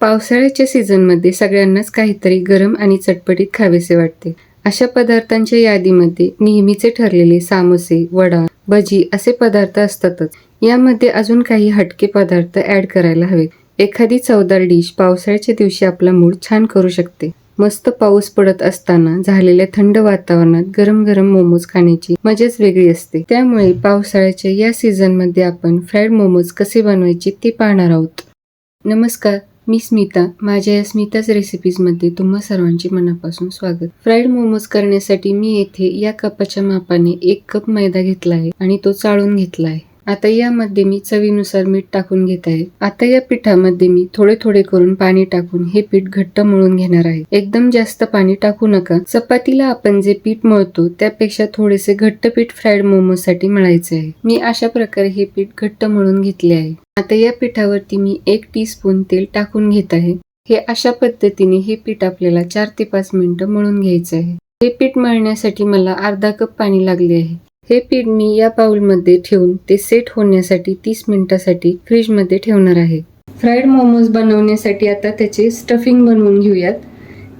पावसाळ्याच्या सीझनमध्ये सगळ्यांनाच काहीतरी गरम आणि चटपटीत खावेसे वाटते. अशा पदार्थांच्या यादीमध्ये नेहमीचे ठरलेले सामोसे वडा भजी असे पदार्थ असतातच. यामध्ये अजून काही हटके पदार्थ ऍड करायला हवेत. एखादी चवदार डिश पावसाळ्याच्या दिवशी आपला मूड छान करू शकते. मस्त पाऊस पडत असताना झालेल्या थंड वातावरणात गरम गरम मोमोज खाण्याची मजाच वेगळी असते. त्यामुळे पावसाळ्याच्या या सीझनमध्ये आपण फ्राईड मोमोज कसे बनवायचे ते पाहणार आहोत. नमस्कार मी स्मिता माझ्या या स्मिताच रेसिपीजमध्ये तुम्हा सर्वांचे मनापासून स्वागत. फ्राईड मोमोज करण्यासाठी मी येथे या कपाच्या मापाने एक कप मैदा घेतला आहे आणि तो चाळून घेतला आहे. आता यामध्ये मी चवीनुसार मीठ टाकून घेत आहे. आता या पिठामध्ये मी थोडे थोडे करून पाणी टाकून हे पीठ घट्ट मळून घेणार आहे. एकदम जास्त पाणी टाकू नका. चपातीला आपण जे पीठ मळतो त्यापेक्षा थोडेसे घट्ट पीठ फ्राईड मोमोजसाठी मळायचे आहे. मी अशा प्रकारे हे पीठ घट्ट मळून घेतले आहे. आता या पिठावरती मी एक टी स्पून तेल टाकून घेत आहे. हे अशा पद्धतीने हे पीठ आपल्याला चार ते पाच मिनिटं मळून घ्यायचं आहे. हे पीठ मळण्यासाठी मला अर्धा कप पाणी लागले आहे. हे पीठ मी या बाउलमध्ये ठेवून ते सेट होण्यासाठी तीस मिनिटासाठी फ्रीजमध्ये ठेवणार आहे. फ्राईड मोमोज बनवण्यासाठी आता त्याचे स्टफिंग बनवून घेऊयात.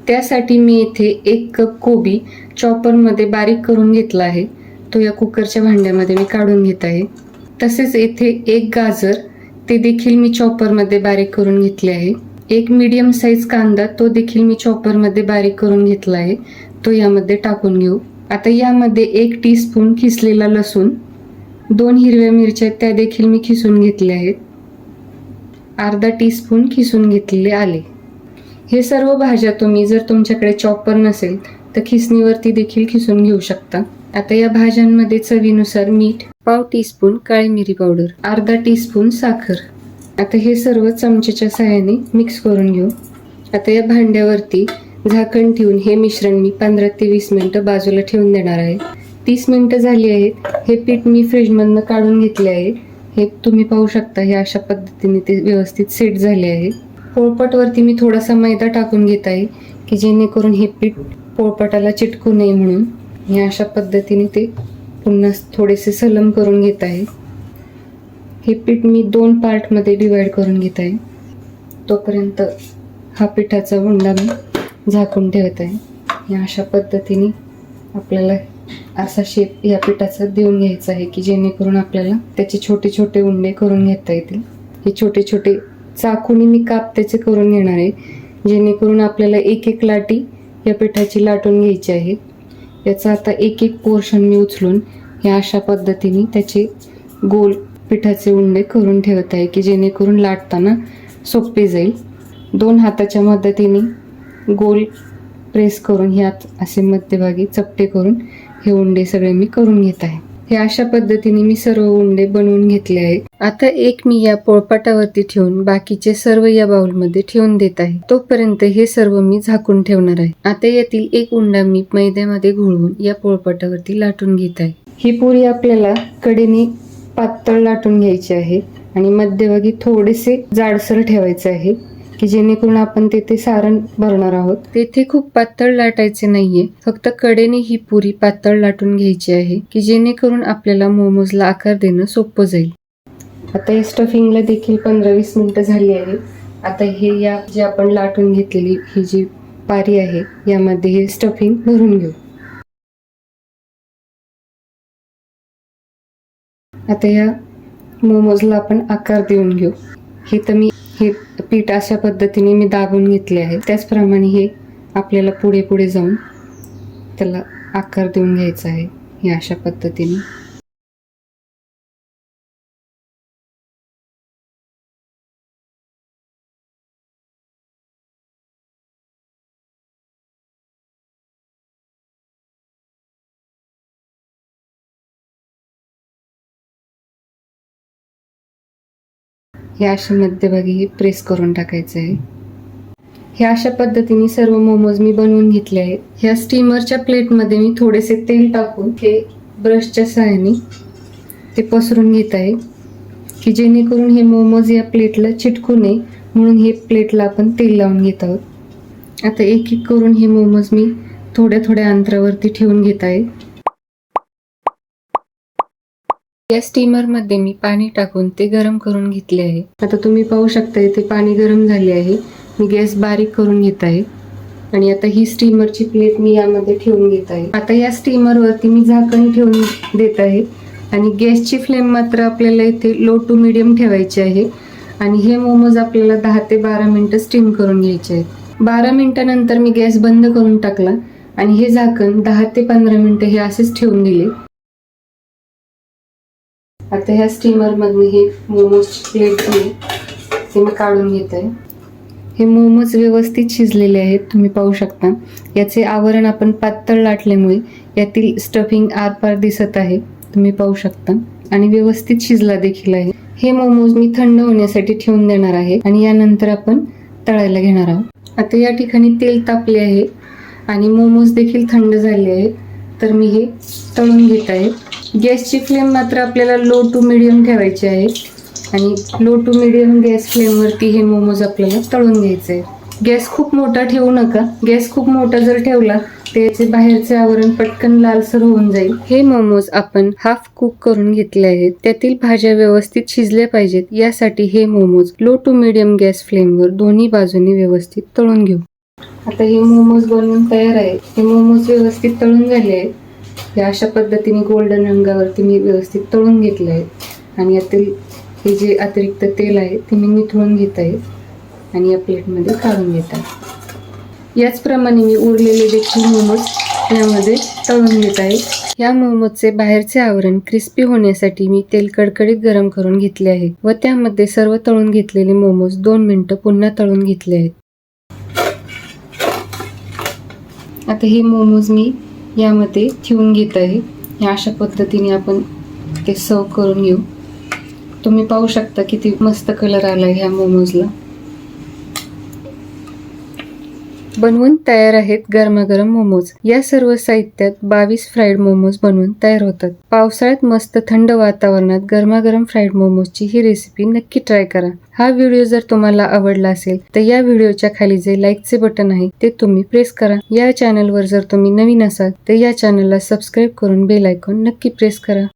त्यासाठी मी येथे एक कप कोबी चॉपरमध्ये बारीक करून घेतला आहे. तो या कुकरच्या भांड्यामध्ये मी काढून घेत आहे. तसेच येथे एक गाजर ते देखील मी चॉपरमध्ये बारीक करून घेतले आहे. एक मीडियम साईज कांदा तो देखील मी चॉपरमध्ये बारीक करून घेतला आहे. तो यामध्ये टाकून घेऊ. आता यामध्ये एक टी स्पून खिसलेला लसूण दोन हिरव्या मिरच्या त्या देखील मी खिसून घेतल्या आहेत. अर्धा टी स्पून खिसून घेतलेले आले. हे सर्व भाज्या तुम्ही जर तुमच्याकडे चॉपर नसेल तर खिसणीवरती देखील खिसून घेऊ शकता. आता या भाज्यांमध्ये चवीनुसार मीठ पाव टीस्पून काळी मिरी पावडर अर्धा टीस्पून साखर. आता हे सर्व चमच्याच्या सहाय्याने मिक्स करून घेऊ. आता या भांड्यावरती झाकण ठेवून हे मिश्रण मी पंधरा ते वीस मिनटं बाजूला ठेवून देणार आहे. तीस मिनटं झाली आहेत. हे पीठ मी फ्रीजमधनं काढून घेतले आहे. हे तुम्ही पाहू शकता हे अशा पद्धतीने ते व्यवस्थित सेट झाले आहे. पोळपटवरती मी थोडासा मैदा टाकून घेत आहे की जेणेकरून हे पीठ पोळपटाला चिटकू नये म्हणून. हे अशा पद्धतीने ते पुन्हा थोडेसे सलम करून घेत आहे. हे पीठ मी दोन पार्टमध्ये डिवाईड करून घेत आहे. तोपर्यंत हा पिठाचा उंडा मी झाकून ठेवत आहे या अशा पद्धतीने आपल्याला असा शेप या पिठाचा देऊन घ्यायचा आहे की जेणेकरून आपल्याला त्याचे छोटे छोटे उंडे करून घेता येतील. हे छोटे छोटे चाकूने मी काप त्याचे करून घेणार आहे. जेणेकरून आपल्याला एक एक लाटी या पिठाची लाटून घ्यायची आहे. याचा आता एक एक पोर्शन मी उचलून या अशा पद्धतीने त्याचे गोल पिठाचे उंडे करून ठेवत आहे की जेणेकरून लाटताना सोपे जाईल. दोन हाताच्या मदतीने गोल प्रेस करून ह्यात असे मध्यभागी चपटे करून हे उंडे सगळे मी करून घेत आहे. हे अशा पद्धतीने मी सर्व उंडे बनवून घेतले आहे आता एक मी या पोळपाटावरती ठेवून बाकीचे सर्व या बाउलमध्ये ठेवून देत आहे. तोपर्यंत हे सर्व मी झाकून ठेवणार आहे. आता यातील एक उंडा मी मैद्यामध्ये घोळवून या पोळपाटावरती लाटून घेत आहे. ही पुरी आपल्याला कडेने पातळ लाटून घ्यायची आहे आणि मध्यभागी थोडेसे जाडसर ठेवायचे आहे. की जेणेकरून आपण तेथे सारण भरणार आहोत. तेथे खूप पातळ लाटायचे नाहीये. फक्त कडेने ही पुरी पातळ लाटून घ्यायची आहे की जेणेकरून आपल्याला मोमोजला आकार देणं सोपं जाईल. आता या स्टफिंगला देखील पंधरा वीस मिनिटं झाली आहे आता हे या जे आपण लाटून घेतलेली ही जी पारी आहे यामध्ये हे स्टफिंग भरून घेऊ. आता या मोमोजला आपण आकार देऊन घेऊ. हे तर मी हे पीठ अशा पद्धतीने मी दाबून घेतले आहे. त्याचप्रमाणे हे आपल्याला पुढे पुढे जाऊन त्याला आकार देऊन घ्यायचा आहे. हे अशा पद्धतीने. हे अशा मध्यभागी हे प्रेस करून टाकायचं आहे हे अशा पद्धतीने सर्व मोमोज मी बनवून घेतले आहेत. ह्या स्टीमरच्या प्लेटमध्ये मी थोडेसे तेल टाकून हे ब्रशच्या सहाय्याने ते पसरून घेत आहे. की जेणेकरून हे मोमोज या प्लेटला चिटकू नये म्हणून हे प्लेटला आपण तेल लावून घेत आहोत. आता एक एक करून हे मोमोज मी थोड्या थोड्या अंतरावरती ठेवून घेत आहे. या स्टीमरमध्ये मी पाणी टाकून ते गरम करून घेतले आहे. आता तुम्ही पाहू शकता इथे पाणी गरम झाले आहे. मी गॅस बारीक करून घेत आहे. आणि आता ही स्टीमरची प्लेट मी यामध्ये ठेवून घेत आहे. आता या स्टीमरवरती मी झाकण ठेवून देत आहे. आणि गॅसची फ्लेम मात्र आपल्याला इथे लो टू मिडियम ठेवायची आहे. आणि हे मोमोज आपल्याला दहा ते बारा मिनटं स्टीम करून घ्यायचे आहेत. बारा मिनटानंतर मी गॅस बंद करून टाकला. आणि हे झाकण दहा ते पंधरा मिनिटं हे असेच ठेवून दिले. आता ह्या स्टीमरमधनं हे मोमोजची प्लेट जी आहे ते मी काढून घेत. आहे हे मोमोज व्यवस्थित शिजलेले आहेत तुम्ही पाहू शकता. याचे आवरण आपण पातळ लाटल्यामुळे यातील स्टफिंग आरपार दिसत आहे तुम्ही पाहू शकता. आणि व्यवस्थित शिजला देखील आहे. हे मोमोज मी थंड होण्यासाठी ठेवून देणार आहे आणि यानंतर आपण तळायला घेणार आहोत. आता या ठिकाणी तेल तापले आहे आणि मोमोज देखील थंड झाले आहेत. तर मी हे तळून घेत आहे. गॅसची फ्लेम मात्र आपल्याला लो टू मिडियम ठेवायची आहे. आणि लो टू मिडियम गॅस फ्लेमवरती हे मोमोज आपल्याला तळून घ्यायचे आहे गॅस खूप मोठा ठेवू नका. गॅस खूप मोठा जर ठेवला त्याचे बाहेरचे आवरण पटकन लालसर होऊन जाईल. हे मोमोज आपण हाफ कुक करून घेतले आहेत. त्यातील भाज्या व्यवस्थित शिजल्या पाहिजेत. यासाठी हे momos low to medium gas फ्लेमवर दोन्ही बाजूनी व्यवस्थित तळून घेऊ. आता हे मोमोज बनवून तयार आहे. हे मोमोज व्यवस्थित तळून झाले आहेत. हे अशा पद्धतीने गोल्डन रंगावरती मी व्यवस्थित तळून घेतले आहेत. आणि यातील हे जे अतिरिक्त तेल आहे ते मी निथळून घेत आहे. आणि या प्लेटमध्ये काढून घेत आहे. याचप्रमाणे मी उरलेले देखील मोमोज यामध्ये तळून घेत आहे. या मोमोजचे बाहेरचे आवरण क्रिस्पी होण्यासाठी मी तेल कडकडीत गरम करून घेतले आहे. व त्यामध्ये सर्व तळून घेतलेले मोमोज दोन मिनिटं पुन्हा तळून घेतले आहेत. आता हे मोमोज मी यामध्ये ठेवून घेत आहे. या अशा पद्धतीने आपण ते सर्व करून घेऊ. तुम्ही पाहू शकता किती मस्त कलर आला ह्या मोमोजला. बनवून तयार आहेत गरमागरम मोमोज. या सर्व साहित्यात बावीस फ्राईड मोमोज बनवून तयार होतात. पावसाळ्यात मस्त थंड वातावरणात गरमागरम फ्राईड मोमोजची ही रेसिपी नक्की ट्राय करा. हा व्हिडिओ जर तुम्हाला आवडला असेल तर या व्हिडिओच्या खाली जे लाईकचे बटन आहे ते तुम्ही प्रेस करा. या चॅनलवर जर तुम्ही नवीन असाल तर या चॅनलला सबस्क्राईब करून बेल आयकॉन नक्की प्रेस करा.